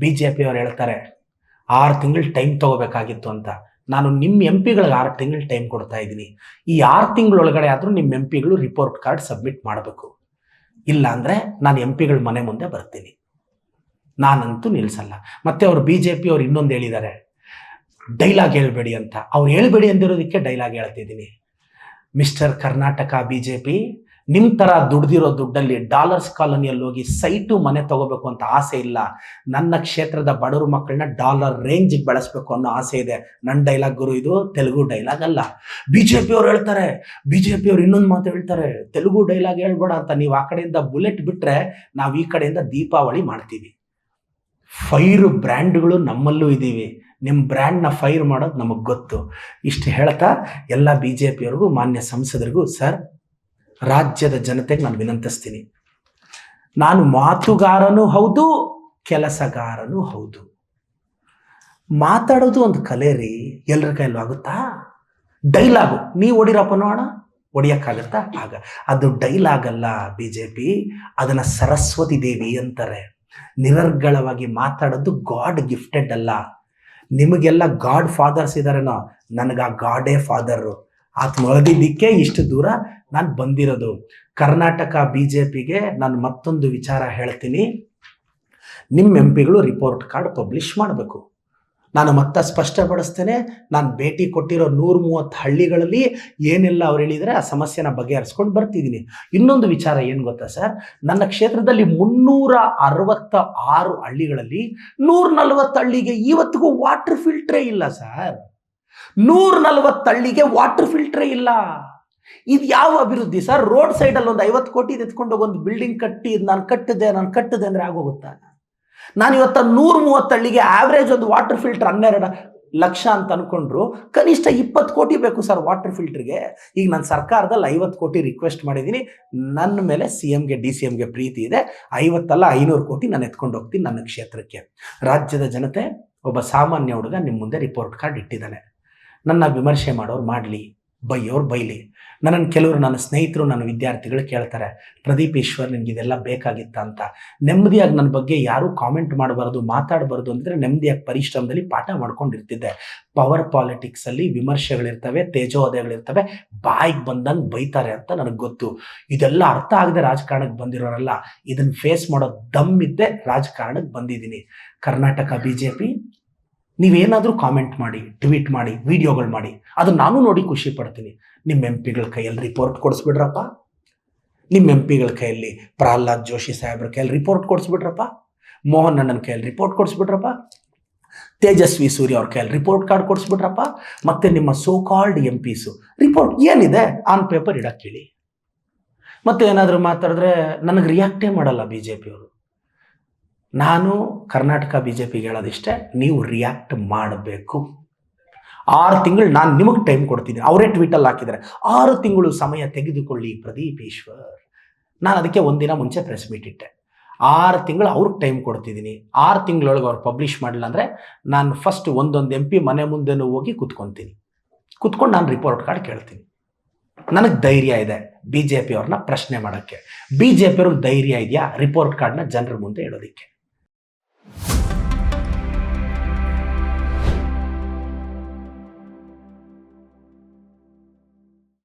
B J ಪಿಯವ್ರು ಹೇಳ್ತಾರೆ, ಆರು ತಿಂಗಳು ಟೈಮ್ ತಗೋಬೇಕಾಗಿತ್ತು ಅಂತ. ನಾನು ನಿಮ್ಮ ಎಂ ಪಿಗಳಿಗೆ ಆರು ತಿಂಗಳು ಟೈಮ್ ಕೊಡ್ತಾ ಇದ್ದೀನಿ. ಈ ಆರು ತಿಂಗಳೊಳಗಡೆ ಆದರೂ ನಿಮ್ಮ ಎಂ ಪಿಗಳು ರಿಪೋರ್ಟ್ ಕಾರ್ಡ್ ಸಬ್ಮಿಟ್ ಮಾಡಬೇಕು. ಇಲ್ಲ ಅಂದರೆ ನಾನು ಎಂ ಪಿಗಳ ಮನೆ ಮುಂದೆ ಬರ್ತೀನಿ. ನಾನಂತೂ ನಿಲ್ಲಿಸಲ್ಲ ಮತ್ತೆ ಅವರು ಬಿ ಜೆ ಪಿ ಅವ್ರು ಇನ್ನೊಂದು ಹೇಳಿದ್ದಾರೆ, ಡೈಲಾಗ್ ಹೇಳಬೇಡಿ ಅಂತ. ಅವ್ರು ಹೇಳ್ಬೇಡಿ ಅಂದಿರೋದಕ್ಕೆ ಡೈಲಾಗ್ ಹೇಳ್ತಿದ್ದೀನಿ. Mister Karnataka B J P ನಿಮ್ಮ ಥರ ದುಡ್ದಿರೋ ದುಡ್ಡಲ್ಲಿ ಡಾಲರ್ಸ್ ಕಾಲೋನಿಯಲ್ಲಿ ಹೋಗಿ ಸೈಟು ಮನೆ ತಗೋಬೇಕು ಅಂತ ಆಸೆ ಇಲ್ಲ. ನನ್ನ ಕ್ಷೇತ್ರದ ಬಡವರು ಮಕ್ಕಳನ್ನ ಡಾಲರ್ ರೇಂಜಿಗೆ ಬಳಸಬೇಕು ಅನ್ನೋ ಆಸೆ ಇದೆ. ನನ್ನ ಡೈಲಾಗ್ ಗುರು ಇದು, ತೆಲುಗು ಡೈಲಾಗ್ ಅಲ್ಲ. ಬಿ ಜೆ ಪಿಯವ್ರು ಹೇಳ್ತಾರೆ. ಬಿ ಜೆ ಪಿಯವ್ರು ಇನ್ನೊಂದು ಮಾತು ಹೇಳ್ತಾರೆ. ತೆಲುಗು ಡೈಲಾಗ್ ಹೇಳ್ಬೇಡ ಅಂತ ನೀವು ಆ ಕಡೆಯಿಂದ ಬುಲೆಟ್ ಬಿಟ್ಟರೆ ನಾವು ಈ ಕಡೆಯಿಂದ ದೀಪಾವಳಿ ಮಾಡ್ತೀವಿ. ಫೈರ್ ಬ್ರ್ಯಾಂಡ್ಗಳು ನಮ್ಮಲ್ಲೂ ಇದ್ದೀವಿ. ನಿಮ್ಮ ಬ್ರ್ಯಾಂಡ್ನ ಫೈರ್ ಮಾಡೋದು ನಮಗೆ ಗೊತ್ತು. ಇಷ್ಟು ಹೇಳ್ತಾ ಎಲ್ಲ ಬಿ ಜೆ ಪಿಯವ್ರಿಗೂ ಮಾನ್ಯ ಸಂಸದರಿಗೂ ಸರ್ ರಾಜ್ಯದ ಜನತೆಗೆ ನಾನು ವಿನಂತಿಸ್ತೀನಿ. ನಾನು ಮಾತುಗಾರನೂ ಹೌದು, ಕೆಲಸಗಾರನೂ ಹೌದು. ಮಾತಾಡೋದು ಒಂದು ಕಲೆ ರೀ ಎಲ್ಲರ ಕೈಲೂ ಆಗುತ್ತಾ? ಡೈಲಾಗು ನೀ ಹೊಡಿರಪ್ಪ ನೋಡ ಹೊಡಿಯೋಕ್ಕಾಗತ್ತಾ ಆಗ. ಅದು ಡೈಲಾಗ್ ಅಲ್ಲ ಬಿ ಜೆ ಪಿ ಅದನ್ನು ಸರಸ್ವತಿ ದೇವಿ ಅಂತಾರೆ. ನಿರರ್ಗಳವಾಗಿ ಮಾತಾಡೋದು ಗಾಡ್ ಗಿಫ್ಟೆಡ್ ಅಲ್ಲ. ನಿಮಗೆಲ್ಲ ಗಾಡ್ ಫಾದರ್ಸ್ ಇದ್ದಾರೇನೋ ನನಗೆ ಆ ಗಾಡೇ ಫಾದರು ಆತ ಮೊಳದಿದ್ದಕ್ಕೆ ಇಷ್ಟು ದೂರ ನಾನು ಬಂದಿರೋದು. ಕರ್ನಾಟಕ ಬಿ ಜೆ ಪಿಗೆ ನಾನು ಮತ್ತೊಂದು ವಿಚಾರ ಹೇಳ್ತೀನಿ. ನಿಮ್ಮ ಎಂ ಪಿಗಳು ರಿಪೋರ್ಟ್ ಕಾರ್ಡ್ ಪಬ್ಲಿಷ್ ಮಾಡಬೇಕು. ನಾನು ಮತ್ತೆ ಸ್ಪಷ್ಟಪಡಿಸ್ತೇನೆ, ನಾನು ಭೇಟಿ ಕೊಟ್ಟಿರೋ ನೂರ ಮೂವತ್ತು ಹಳ್ಳಿಗಳಲ್ಲಿ ಏನೆಲ್ಲ ಅವ್ರು ಹೇಳಿದರೆ ಆ ಸಮಸ್ಯೆನ ಬಗೆಹರಿಸ್ಕೊಂಡು ಬರ್ತಿದ್ದೀನಿ ಇನ್ನೊಂದು ವಿಚಾರ ಏನು ಗೊತ್ತಾ ಸರ್? ನನ್ನ ಕ್ಷೇತ್ರದಲ್ಲಿ ಮುನ್ನೂರ ಅರವತ್ತ ಆರು ಹಳ್ಳಿಗಳಲ್ಲಿ ನೂರ ನಲವತ್ತು ಹಳ್ಳಿಗೆ ಇವತ್ತಿಗೂ ವಾಟರ್ ಫಿಲ್ಟ್ರೇ ಇಲ್ಲ ಸರ್. ನೂರ ನಲವತ್ತು ಹಳ್ಳಿಗೆ ವಾಟರ್ ಫಿಲ್ಟ್ರೇ ಇಲ್ಲ. ಇದು ಯಾವ ಅಭಿವೃದ್ಧಿ ಸರ್? ರೋಡ್ ಸೈಡಲ್ಲಿ ಒಂದು ಐವತ್ತು ಕೋಟಿ ಎತ್ಕೊಂಡು ಹೋಗಿ ಒಂದು ಬಿಲ್ಡಿಂಗ್ ಕಟ್ಟಿ ನಾನು ಕಟ್ಟಿದೆ ನಾನು ಕಟ್ಟಿದೆ ಅಂದರೆ ಆಗೋಗುತ್ತಾ? ನಾನು ಇವತ್ತು ನೂರ ಮೂವತ್ತು ಹಳ್ಳಿಗೆ ಆವ್ರೇಜ್ ಒಂದು ವಾಟರ್ ಫಿಲ್ಟರ್ ಹನ್ನೆರಡು ಲಕ್ಷ ಅಂತ ಅನ್ಕೊಂಡ್ರು. ಕನಿಷ್ಠ ಇಪ್ಪತ್ತು ಕೋಟಿ ಬೇಕು ಸರ್ ವಾಟರ್ ಫಿಲ್ಟರ್ಗೆ ಈಗ ನಾನು ಸರ್ಕಾರದಲ್ಲಿ ಐವತ್ತು ಕೋಟಿ ರಿಕ್ವೆಸ್ಟ್ ಮಾಡಿದ್ದೀನಿ ನನ್ನ ಮೇಲೆ ಸಿ ಎಮ್ಗೆ ಡಿ ಸಿ ಎಮ್ಗೆ ಪ್ರೀತಿ ಇದೆ. ಐವತ್ತಲ್ಲ ಐನೂರು ಕೋಟಿ ನಾನು ಎತ್ಕೊಂಡು ಹೋಗ್ತೀನಿ ನನ್ನ ಕ್ಷೇತ್ರಕ್ಕೆ. ರಾಜ್ಯದ ಜನತೆ ಒಬ್ಬ ಸಾಮಾನ್ಯ ಹುಡುಗ ನಿಮ್ಮ ಮುಂದೆ ರಿಪೋರ್ಟ್ ಕಾರ್ಡ್ ಇಟ್ಟಿದ್ದಾನೆ. ನನ್ನ ವಿಮರ್ಶೆ ಮಾಡೋರು ಮಾಡಲಿ, ಬೈಯೋರು ಬೈಲಿ. ನನ್ನನ್ನು ಕೆಲವರು, ನನ್ನ ಸ್ನೇಹಿತರು, ನನ್ನ ವಿದ್ಯಾರ್ಥಿಗಳು ಕೇಳ್ತಾರೆ, ಪ್ರದೀಪ್, ಈಶ್ವರ್, ನಿನ್ಗೆ ಇದೆಲ್ಲ ಬೇಕಾಗಿತ್ತ ಅಂತ. ನೆಮ್ಮದಿಯಾಗಿ ನನ್ನ ಬಗ್ಗೆ ಯಾರೂ ಕಾಮೆಂಟ್ ಮಾಡಬಾರ್ದು, ಮಾತಾಡಬಾರ್ದು ಅಂದರೆ ನೆಮ್ಮದಿಯಾಗಿ ಪರಿಶ್ರಮದಲ್ಲಿ ಪಾಠ ಮಾಡ್ಕೊಂಡಿರ್ತಿದ್ದೆ. ಪವರ್ ಪಾಲಿಟಿಕ್ಸಲ್ಲಿ ವಿಮರ್ಶೆಗಳಿರ್ತವೆ ತೇಜೋದಯಗಳಿರ್ತವೆ ಬಾಯಿಗೆ ಬಂದಂಗೆ ಬೈತಾರೆ ಅಂತ ನನಗೆ ಗೊತ್ತು. ಇದೆಲ್ಲ ಅರ್ಥ ಆಗದೆ ರಾಜಕಾರಣಕ್ಕೆ ಬಂದಿರೋರಲ್ಲ ಇದನ್ನು ಫೇಸ್ ಮಾಡೋ ದಮ್ ಇದ್ದೆ ರಾಜಕಾರಣಕ್ಕೆ ಬಂದಿದ್ದೀನಿ. ಕರ್ನಾಟಕ ಬಿ ಜೆ ಪಿ ನೀವೇನಾದರೂ ಕಾಮೆಂಟ್ ಮಾಡಿ ಟ್ವೀಟ್ ಮಾಡಿ ವಿಡಿಯೋಗಳು ಮಾಡಿ, ಅದನ್ನು ನಾನು ನೋಡಿ ಖುಷಿ ಪಡ್ತೀನಿ. ನಿಮ್ಮ ಎಂ ಪಿಗಳ ಕೈಯಲ್ಲಿ ರಿಪೋರ್ಟ್ ಕೊಡಿಸ್ಬಿಡ್ರಪ್ಪ. ನಿಮ್ಮ ಎಂ ಪಿಗಳ ಕೈಯಲ್ಲಿ ಪ್ರಹ್ಲಾದ್ ಜೋಶಿ ಸಾಹೇಬ್ರ ಕೈಯಲ್ಲಿ ರಿಪೋರ್ಟ್ ಕೊಡಿಸ್ಬಿಟ್ರಪ್ಪ ಮೋಹನ್ ಅಣ್ಣನ ಕೈಯಲ್ಲಿ ರಿಪೋರ್ಟ್ ಕೊಡಿಸ್ಬಿಟ್ರಪ್ಪ ತೇಜಸ್ವಿ ಸೂರ್ಯ ಅವ್ರ ಕೈಯಲ್ಲಿ ರಿಪೋರ್ಟ್ ಕಾರ್ಡ್ ಕೊಡಿಸ್ಬಿಟ್ರಪ್ಪ ಮತ್ತೆ ನಿಮ್ಮ so called M Ps report ಏನಿದೆ ಆನ್ ಪೇಪರ್ ಇಡಕ್ಕೆ ಹೇಳಿ. ಮತ್ತೆ ಏನಾದರೂ ಮಾತಾಡಿದ್ರೆ ನನಗೆ ರಿಯಾಕ್ಟೇ ಮಾಡಲ್ಲ ಬಿ ಜೆ ಪಿಯವರು ನಾನು ಕರ್ನಾಟಕ ಬಿ ಜೆ ಪಿಗೆ ಹೇಳೋದಿಷ್ಟೇ ನೀವು ರಿಯಾಕ್ಟ್ ಮಾಡಬೇಕು. ಆರು ತಿಂಗಳು ನಾನು ನಿಮಗೆ ಟೈಮ್ ಕೊಡ್ತೀನಿ. ಅವರೇ ಟ್ವೀಟಲ್ಲಿ ಹಾಕಿದ್ದಾರೆ. ಆರು ತಿಂಗಳು ಸಮಯ ತೆಗೆದುಕೊಳ್ಳಿ ಪ್ರದೀಪ್ ಈಶ್ವರ್ ನಾನು ಅದಕ್ಕೆ ಒಂದಿನ ಮುಂಚೆ ಪ್ರೆಸ್ ಮೀಟ್ ಇಟ್ಟೆ. ಆರು ತಿಂಗಳು ಅವ್ರಿಗೆ ಟೈಮ್ ಕೊಡ್ತಿದ್ದೀನಿ. ಆರು ತಿಂಗಳೊಳಗೆ ಅವ್ರು ಪಬ್ಲಿಷ್ ಮಾಡಿಲ್ಲ ಅಂದರೆ ನಾನು ಫಸ್ಟ್ ಒಂದೊಂದು ಎಂ ಪಿ ಮನೆ ಮುಂದೆನೂ ಹೋಗಿ ಕುತ್ಕೊತೀನಿ. ಕುತ್ಕೊಂಡು ನಾನು ರಿಪೋರ್ಟ್ ಕಾರ್ಡ್ ಕೇಳ್ತೀನಿ. ನನಗೆ ಧೈರ್ಯ ಇದೆ ಬಿ ಜೆ ಪಿ ಅವ್ರನ್ನ ಪ್ರಶ್ನೆ ಮಾಡೋಕ್ಕೆ. ಬಿ ಜೆ ಪಿಯವ್ರಿಗೆ ಧೈರ್ಯ ಇದೆಯಾ? ರಿಪೋರ್ಟ್ ಕಾರ್ಡ್ನ ಜನರ ಮುಂದೆ ಇಡೋದಕ್ಕೆ.